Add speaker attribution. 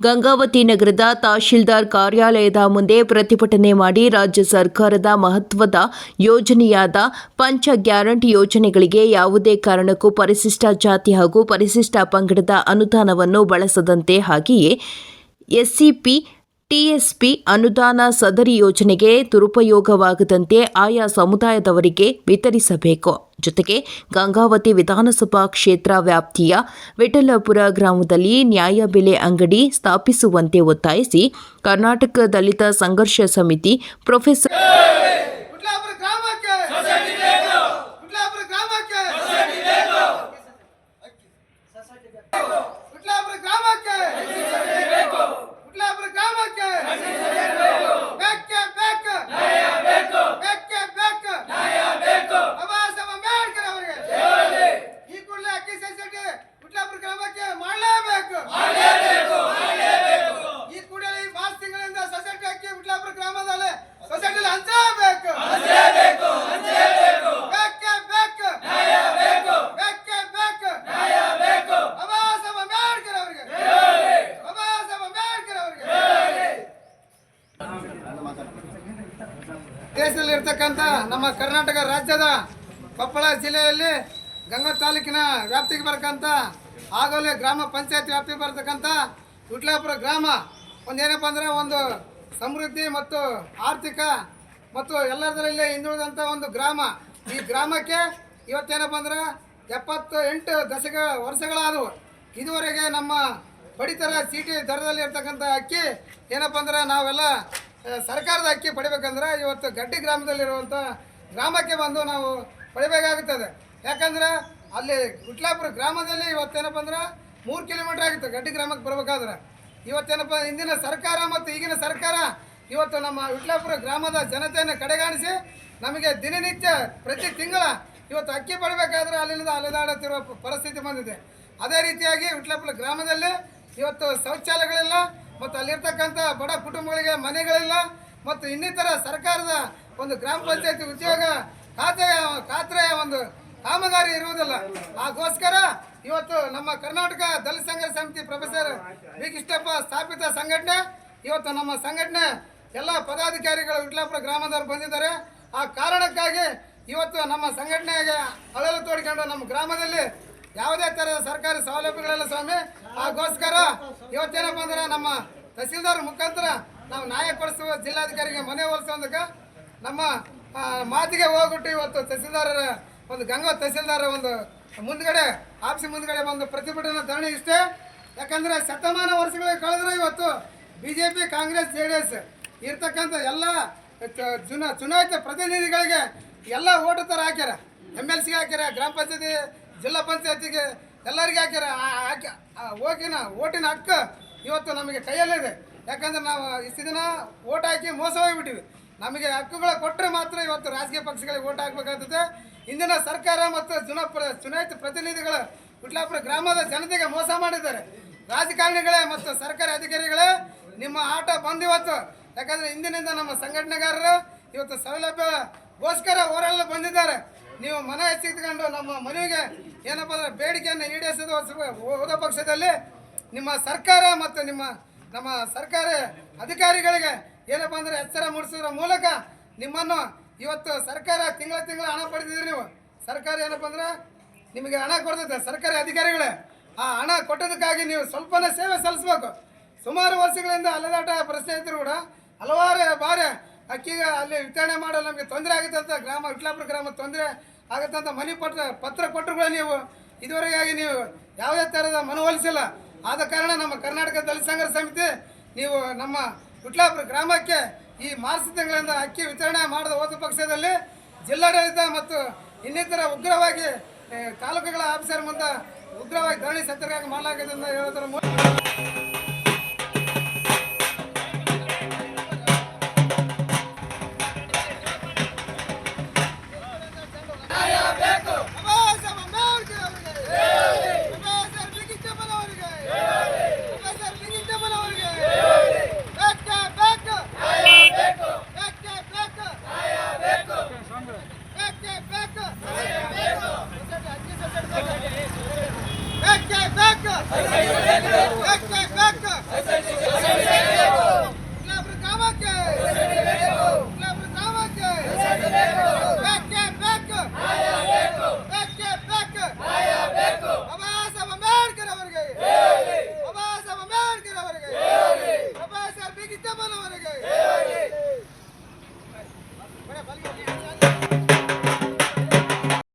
Speaker 1: ಗಂಗಾವತಿ ನಗರದ ತಹಶೀಲ್ದಾರ್ ಕಾರ್ಯಾಲಯದ ಮುಂದೆ ಪ್ರತಿಭಟನೆ ಮಾಡಿ ರಾಜ್ಯ ಸರ್ಕಾರದ ಮಹತ್ವದ ಯೋಜನೆಯಾದ ಪಂಚ ಗ್ಯಾರಂಟಿ ಯೋಜನೆಗಳಿಗೆ ಯಾವುದೇ ಕಾರಣಕ್ಕೂ ಪರಿಶಿಷ್ಟ ಜಾತಿ ಹಾಗೂ ಪರಿಶಿಷ್ಟ ಪಂಗಡದ ಅನುದಾನವನ್ನು ಬಳಸದಂತೆ ಹಾಗೆಯೇ ಎಸ್ಸಿಪಿ ಟಿಎಸ್ಪಿ ಅನುದಾನ ಸದರಿ ಯೋಜನೆಗೆ ದುರುಪಯೋಗವಾಗದಂತೆ ಆಯಾ ಸಮುದಾಯದವರಿಗೆ ವಿತರಿಸಬೇಕು. ಜೊತೆಗೆ ಗಂಗಾವತಿ ವಿಧಾನಸಭಾ ಕ್ಷೇತ್ರ ವ್ಯಾಪ್ತಿಯ ವಿಠಲಪುರ ಗ್ರಾಮದಲ್ಲಿ ನ್ಯಾಯಬೆಲೆ ಅಂಗಡಿ ಸ್ಥಾಪಿಸುವಂತೆ ಒತ್ತಾಯಿಸಿ ಕರ್ನಾಟಕ ದಲಿತ ಸಂಘರ್ಷ ಸಮಿತಿ ಪ್ರೊಫೆಸರ್
Speaker 2: ಇರ್ತಕ್ಕಂಥ ನಮ್ಮ ಕರ್ನಾಟಕ ರಾಜ್ಯದ ಕೊಪ್ಪಳ ಜಿಲ್ಲೆಯಲ್ಲಿ ಗಂಗಾ ತಾಲೂಕಿನ ವ್ಯಾಪ್ತಿಗೆ ಬರ್ತಕ್ಕಂಥ ಆಗೋಲೆ ಗ್ರಾಮ ಪಂಚಾಯತ್ ವ್ಯಾಪ್ತಿಗೆ ಬರ್ತಕ್ಕಂಥ ವಿಟ್ಲಾಪುರ ಗ್ರಾಮ ಒಂದೇನಪ್ಪ ಅಂದರೆ ಒಂದು ಸಮೃದ್ಧಿ ಮತ್ತು ಆರ್ಥಿಕ ಮತ್ತು ಎಲ್ಲದರಲ್ಲಿ ಹಿಂದುಳಿದಂಥ ಒಂದು ಗ್ರಾಮ. ಈ ಗ್ರಾಮಕ್ಕೆ ಇವತ್ತೇನಪ್ಪ ಅಂದ್ರೆ ಎಪ್ಪತ್ತು ಎಂಟು ದಶಕ ವರ್ಷಗಳಾದವು. ಇದುವರೆಗೆ ನಮ್ಮ ಪಡಿತರ ಚೀಟಿ ದರದಲ್ಲಿ ಇರ್ತಕ್ಕಂಥ ಅಕ್ಕಿ ಏನಪ್ಪ ಅಂದ್ರೆ ನಾವೆಲ್ಲ ಸರ್ಕಾರದ ಅಕ್ಕಿ ಪಡಿಬೇಕಂದ್ರೆ ಇವತ್ತು ಗಡ್ಡಿ ಗ್ರಾಮದಲ್ಲಿರುವಂಥ ಗ್ರಾಮಕ್ಕೆ ಬಂದು ನಾವು ಪಡಿಬೇಕಾಗುತ್ತದೆ. ಯಾಕಂದ್ರೆ ಅಲ್ಲಿ ವಿಟ್ಲಾಪುರ ಗ್ರಾಮದಲ್ಲಿ ಇವತ್ತೇನಪ್ಪ ಅಂದ್ರೆ ಮೂರು ಕಿಲೋಮೀಟ್ರ್ ಆಗುತ್ತೆ ಗಡ್ಡಿ ಗ್ರಾಮಕ್ಕೆ ಬರಬೇಕಾದ್ರೆ. ಇವತ್ತೇನಪ್ಪ ಹಿಂದಿನ ಸರ್ಕಾರ ಮತ್ತು ಈಗಿನ ಸರ್ಕಾರ ಇವತ್ತು ನಮ್ಮ ವಿಟ್ಲಾಪುರ ಗ್ರಾಮದ ಜನತೆಯನ್ನು ಕಡೆಗಾಣಿಸಿ ನಮಗೆ ದಿನನಿತ್ಯ ಪ್ರತಿ ತಿಂಗಳ ಇವತ್ತು ಅಕ್ಕಿ ಪಡಬೇಕಾದ್ರೆ ಅಲ್ಲಿಂದ ಅಲೆದಾಡುತ್ತಿರುವ ಪರಿಸ್ಥಿತಿ ಬಂದಿದೆ. ಅದೇ ರೀತಿಯಾಗಿ ವಿಟ್ಲಾಪುರ ಗ್ರಾಮದಲ್ಲಿ ಇವತ್ತು ಶೌಚಾಲಯಗಳಿಲ್ಲ ಮತ್ತು ಅಲ್ಲಿರ್ತಕ್ಕಂಥ ಬಡ ಕುಟುಂಬಗಳಿಗೆ ಮನೆಗಳಿಲ್ಲ ಮತ್ತು ಇನ್ನಿತರ ಸರ್ಕಾರದ ಒಂದು ಗ್ರಾಮ ಪಂಚಾಯತಿ ಉದ್ಯೋಗ ಖಾತೆಯ ಖಾತ್ರೆಯ ಒಂದು ಕಾಮಗಾರಿ ಇರುವುದಿಲ್ಲ. ಅದಕ್ಕೋಸ್ಕರ ಇವತ್ತು ನಮ್ಮ ಕರ್ನಾಟಕ ದಲಿತ ಸಂಘ ಸಮಿತಿ ಪ್ರೊಫೆಸರ್ ವಿ. ಕೃಷ್ಣಪ್ಪ ಸ್ಥಾಪಿತ ಸಂಘಟನೆ, ಇವತ್ತು ನಮ್ಮ ಸಂಘಟನೆ ಎಲ್ಲ ಪದಾಧಿಕಾರಿಗಳು ವಿಟ್ಲಾಪುರ ಗ್ರಾಮದವರು ಬಂದಿದ್ದಾರೆ. ಆ ಕಾರಣಕ್ಕಾಗಿ ಇವತ್ತು ನಮ್ಮ ಸಂಘಟನೆಗೆ ಅಳಲು ತೋಡಿಕೊಂಡು ನಮ್ಮ ಗ್ರಾಮದಲ್ಲಿ ಯಾವುದೇ ಥರದ ಸರ್ಕಾರಿ ಸೌಲಭ್ಯಗಳೆಲ್ಲ ಸ್ವಾಮಿ. ಆಗೋಸ್ಕರ ಇವತ್ತೇನಪ್ಪ ಅಂದ್ರೆ ನಮ್ಮ ತಹಸೀಲ್ದಾರ್ ಮುಖಾಂತರ ನಾವು ನ್ಯಾಯ ಕೊಡಿಸುವ ಜಿಲ್ಲಾಧಿಕಾರಿಗೆ ಮನೆ ಹೋಲಿಸೋದಕ್ಕೆ ನಮ್ಮ ಮಾತಿಗೆ ಹೋಗ್ಬಿಟ್ಟು ಇವತ್ತು ತಹಸೀಲ್ದಾರರ ಒಂದು ಗಂಗಾ ತಹಸೀಲ್ದಾರ ಒಂದು ಮುಂದ್ಗಡೆ, ಆಫೀಸ್ ಮುಂದ್ಗಡೆ ಒಂದು ಪ್ರತಿಭಟನೆ ಧರಣಿ ಇಷ್ಟೇ. ಯಾಕಂದ್ರೆ ಶತಮಾನ ವರ್ಷಗಳಿಗೆ ಕಳೆದ್ರೆ ಇವತ್ತು B J P Congress, J D S ಇರ್ತಕ್ಕಂಥ ಎಲ್ಲ ಚುನಾಯಿತ ಪ್ರತಿನಿಧಿಗಳಿಗೆ ಎಲ್ಲ ಓಟು ಥರ ಹಾಕ್ಯಾರ. ಎಂ ಎಲ್ ಸಿಗೆ ಹಾಕ್ಯಾರ, ಗ್ರಾಮ ಪಂಚಾಯತಿ, ಜಿಲ್ಲಾ ಪಂಚಾಯತಿಗೆ ಎಲ್ಲರಿಗೆ ಹಾಕ್ಯಾರ. ಆ ಆ ಹೋಗಿನ ಓಟಿನ ಹಕ್ಕ ಇವತ್ತು ನಮಗೆ ಕೈಯಲ್ಲಿದೆ ಯಾಕಂದ್ರೆ ನಾವು ಇಷ್ಟು ದಿನ ಓಟ್ ಹಾಕಿ ಮೋಸ ಹೋಗಿಬಿಟ್ಟಿವಿ. ನಮಗೆ ಹಕ್ಕುಗಳು ಕೊಟ್ಟರೆ ಮಾತ್ರ ಇವತ್ತು ರಾಜಕೀಯ ಪಕ್ಷಗಳಿಗೆ ಓಟ್ ಹಾಕಬೇಕಾಗ್ತದೆ. ಇಂದಿನ ಸರ್ಕಾರ ಮತ್ತು ಚುನ ಚುನಾಯಿತ ಪ್ರತಿನಿಧಿಗಳು ವಿಟ್ಲಾಪುರ ಗ್ರಾಮದ ಜನತೆಗೆ ಮೋಸ ಮಾಡಿದ್ದಾರೆ. ರಾಜಕಾರಣಿಗಳೇ ಮತ್ತು ಸರ್ಕಾರಿ ಅಧಿಕಾರಿಗಳೇ, ನಿಮ್ಮ ಆಟ ಬಂದು ಇವತ್ತು. ಯಾಕಂದ್ರೆ ಇಂದಿನಿಂದ ನಮ್ಮ ಸಂಘಟನೆಗಾರರು ಇವತ್ತು ಸೌಲಭ್ಯಗೋಸ್ಕರ ಹೋರಾಡಲು ಬಂದಿದ್ದಾರೆ. ನೀವು ಮನೆ ಎತ್ತಿಕೊಂಡು ನಮ್ಮ ಮನೆಗೆ ಏನಪ್ಪ ಅಂದ್ರೆ ಬೇಡಿಕೆಯನ್ನು ಈಡೇರಿಸಿದ ಹೋದ ಪಕ್ಷದಲ್ಲಿ ನಿಮ್ಮ ಸರ್ಕಾರ ಮತ್ತು ನಿಮ್ಮ ನಮ್ಮ ಸರ್ಕಾರಿ ಅಧಿಕಾರಿಗಳಿಗೆ ಏನಪ್ಪ ಅಂದ್ರೆ ಎಚ್ಚರ ಮೂಡಿಸೋದ್ರ ಮೂಲಕ ನಿಮ್ಮನ್ನು ಇವತ್ತು ಸರ್ಕಾರ ತಿಂಗಳ ತಿಂಗಳ ಹಣ ಪಡೆದಿದ್ರಿ ನೀವು. ಸರ್ಕಾರ ಏನಪ್ಪ ಅಂದ್ರೆ ನಿಮಗೆ ಹಣ ಕೊಡ್ತೈತೆ ಸರ್ಕಾರಿ ಅಧಿಕಾರಿಗಳೇ. ಆ ಹಣ ಕೊಟ್ಟದಕ್ಕಾಗಿ ನೀವು ಸ್ವಲ್ಪನೇ ಸೇವೆ ಸಲ್ಲಿಸ್ಬೇಕು. ಸುಮಾರು ವರ್ಷಗಳಿಂದ ಅಲೆದಾಟ ಪ್ರಶ್ನೆ ಇದ್ರು ಕೂಡ ಹಲವಾರು ಬಾರಿ ಅಕ್ಕಿಗೆ ಅಲ್ಲಿ ವಿತರಣೆ ಮಾಡಲು ನಮಗೆ ತೊಂದರೆ ಆಗುತ್ತಂತ ಗ್ರಾಮ, ವಿಟ್ಲಾಪುರ ಗ್ರಾಮ ತೊಂದರೆ ಆಗುತ್ತಂತ ಮನೆ ಪತ್ರ ಪತ್ರ ಕೊಟ್ಟರು ಕೂಡ ನೀವು ಇದುವರೆಗಾಗಿ ನೀವು ಯಾವುದೇ ಥರದ ಮನವೊಲಿಸಿಲ್ಲ. ಆದ ಕಾರಣ ನಮ್ಮ ಕರ್ನಾಟಕ ದಲಿತ ಸಂಘರ್ಷ ಸಮಿತಿ, ನೀವು ನಮ್ಮ ವಿಟ್ಲಾಪುರ ಗ್ರಾಮಕ್ಕೆ ಈ ಮಾರ್ಚ್ ತಿಂಗಳಿಂದ ಅಕ್ಕಿ ವಿತರಣೆ ಮಾಡಿದ ಹೋದ ಪಕ್ಷದಲ್ಲಿ ಜಿಲ್ಲಾಡಳಿತ ಮತ್ತು ಇನ್ನಿತರ ಉಗ್ರವಾಗಿ ತಾಲೂಕುಗಳ ಆಫೀಸರ್ ಮುಂದೆ ಉಗ್ರವಾಗಿ ಧರಣಿ ಸತ್ಯಾಗ್ರಹ ಮಾಡಲಾಗಿದೆ ಅಂತ ಹೇಳೋದ್ರ ಮೂಲಕ